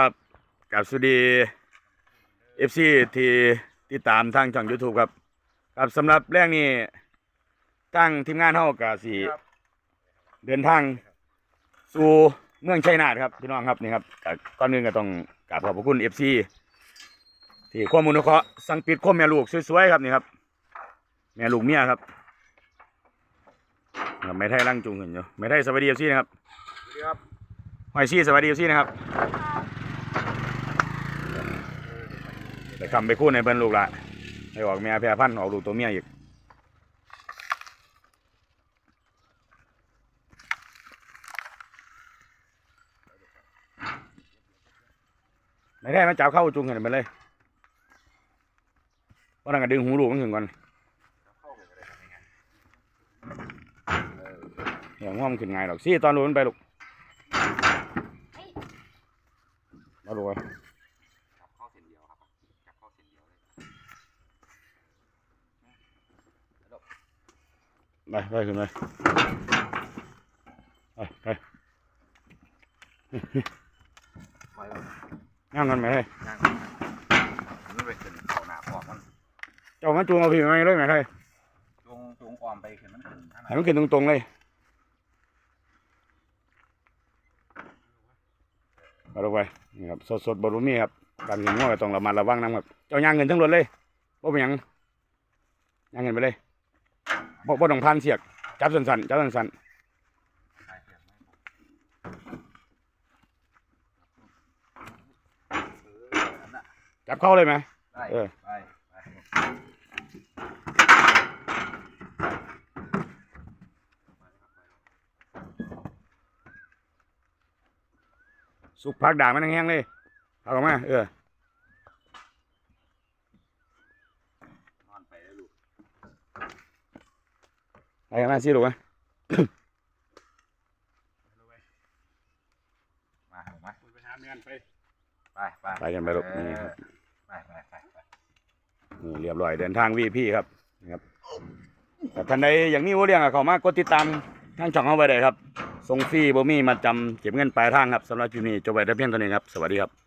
ครับกับสวัสดีเอฟซีที่ติดตามทางช่อง YouTube ครับ ครับสำหรับแรกนี้ตั้งทีมงานเฮากะสิเดินทางสู่เมืองชัยนาทครับพี่น้องครับนี่ครับก็ก่อนอื่นก็ต้องกราบขอบพระคุณเอฟซีที่ความมุนเคราะห์สั่งปิดคมแม่ลูกสวยๆครับนี่ครับแม่ลูกเมียครับครับไม่ไทยร่างจูงเห็นอยู่ไม่ไทยสวัสดีเอฟซีนะครับสวัสดีครับหอยซี่สวัสดีซี่นะครับไป คำไปคู่ในเบิ้นลูกละให้ออกเมียแพร่พันท์ออกลูกตัวเมียอีกไม่ได้มาจับเข้าจุงเห็นไปเลยว่านั่งก็ดึงหูลูกมันถึงก่อนเหี่ยงว่ามันขึ้นไงหรอกซี่ตอนลูกมันไปลูกมาดูไว้จับ เข้าเส้นเดียวครับจับเข้าเส้นเดียวเลยไปไปขึ้นไปไปไปไปเลยนั่งกันไหมเฮ้ยย่างมันไปขึ้นเขาหนาพอกมันเจ้ามาจูงเอาพี่มาเลยไหมเฮ้ยจงจงออมไปขึ้นมันขึ้นทางไหนให้มันขึ้นตรงๆเลย มาดูไปนี่ครับสดๆบรุมีครับการเห็นง้อก็ต้องระมัดระวังนะครับเจ้าย่างเงินทั้งรถเลยบ่เป็นหยังย่างเงินไปเลยบ่บ่ต้องพันเสียกจับสั้นๆจับสั้นใช่เสียบไม่เออนั่นน่ะๆจับเข้าเลยไหมได้เออ ไปไป สุกพักด่างมันแห้งๆเลยเอาออกมาเออนอนไปแล้วลูกไปกันมาสิลูกไหมมาถูกไหมไปหาเงินไปไปไปไปกันไปลูกนี่ครับไปไปไปไปนี่เรียบร้อยเดินทางวีพี่ครับนะครับแต่ท่านใดอย่างนี้ว่าเรื่องอะเขามากดติดตามทางช่องเขาไปเลยครับ ทรงฟรีบ่มีมาจำเก็บเงินปลายทางครับสำหรับคลิปนี้จบไปได้เพียงเท่านี้ครับ สวัสดีครับ